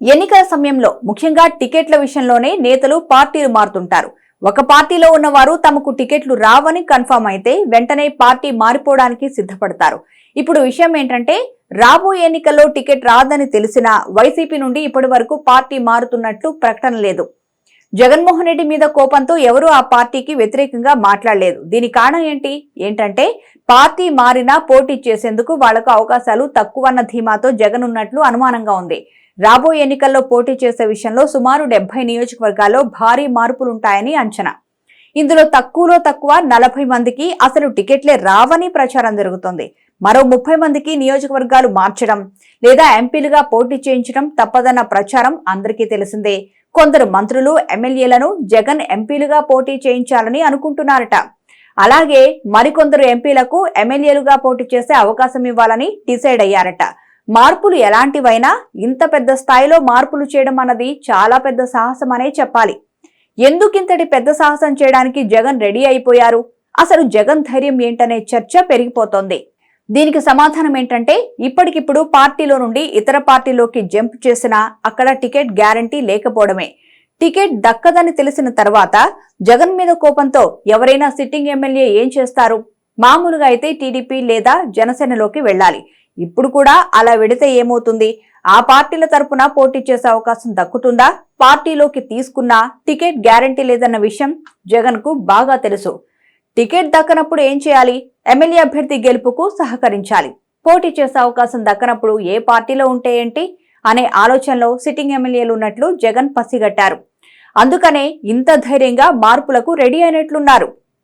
ఎన్నికల సమయంలో ముఖ్యంగా టికెట్ల విషయంలోనే నేతలు పార్టీలు మారుతుంటారు. ఒక పార్టీలో ఉన్నవారు తమకు టికెట్లు రావని కన్ఫర్మ్ అయితే వెంటనే పార్టీ మారిపోవడానికి సిద్ధపడతారు. ఇప్పుడు విషయం ఏంటంటే రాబోయే ఎన్నికల్లో టికెట్ రాదని తెలిసినా వైసీపీ నుండి ఇప్పటి వరకు పార్టీ మారుతున్నట్లు ప్రకటన లేదు. జగన్మోహన్ రెడ్డి మీద కోపంతో ఎవరూ ఆ పార్టీకి వ్యతిరేకంగా మాట్లాడలేదు. దీని కారణం ఏంటి? ఏంటంటే పార్టీ మారినా పోటీ చేసేందుకు వాళ్ళకు అవకాశాలు తక్కువన్న ధీమాతో జగన్ ఉన్నట్లు అనుమానంగా ఉంది. రాబోయే ఎన్నికల్లో పోటీ చేసే విషయంలో సుమారు డెబ్బై నియోజకవర్గాల్లో భారీ మార్పులుంటాయని అంచనా. ఇందులో తక్కువలో తక్కువ నలభై మందికి అసలు టికెట్లే రావని ప్రచారం జరుగుతోంది. మరో ముప్పై మందికి నియోజకవర్గాలు మార్చడం లేదా ఎంపీలుగా పోటీ చేయించడం తప్పదన్న ప్రచారం అందరికీ తెలిసిందే. కొందరు మంత్రులు ఎమ్మెల్యేలను జగన్ ఎంపీలుగా పోటీ చేయించాలని అనుకుంటున్నారట. అలాగే మరికొందరు ఎంపీలకు ఎమ్మెల్యేలుగా పోటీ చేసే అవకాశం ఇవ్వాలని డిసైడ్ అయ్యారట. మార్పులు ఎలాంటివైనా ఇంత పెద్ద స్థాయిలో మార్పులు చేయడం అన్నది చాలా పెద్ద సాహసం అనే చెప్పాలి. ఎందుకింతటి పెద్ద సాహసం చేయడానికి జగన్ రెడీ అయిపోయారు? అసలు జగన్ ధైర్యం ఏంటనే చర్చ పెరిగిపోతోంది. దీనికి సమాధానం ఏంటంటే ఇప్పటికిప్పుడు పార్టీలో నుండి ఇతర పార్టీలోకి జంప్ చేసినా అక్కడ టికెట్ గ్యారంటీ లేకపోవడమే. టికెట్ దక్కదని తెలిసిన తర్వాత జగన్ మీద కోపంతో ఎవరైనా సిట్టింగ్ ఎమ్మెల్యే ఏం చేస్తారు? మామూలుగా అయితే టీడీపీ లేదా జనసేనలోకి వెళ్ళాలి. ఇప్పుడు కూడా అలా వెడితే ఏమవుతుంది? ఆ పార్టీల తరపున పోటీ చేసే అవకాశం దక్కుతుందా? పార్టీలోకి తీసుకున్నా టికెట్ గ్యారంటీ లేదన్న విషయం జగన్కు బాగా తెలుసు. టికెట్ దక్కనప్పుడు ఏం చేయాలి? ఎమ్మెల్యే అభ్యర్థి గెలుపుకు సహకరించాలి. పోటీ చేసే అవకాశం దక్కనప్పుడు ఏ పార్టీలో ఉంటే ఏంటి? అనే ఆలోచనలో సిట్టింగ్ ఎమ్మెల్యేలు ఉన్నట్లు జగన్ పసిగట్టారు. అందుకనే ఇంత ధైర్యంగా మార్పులకు రెడీ అయినట్లున్నారు.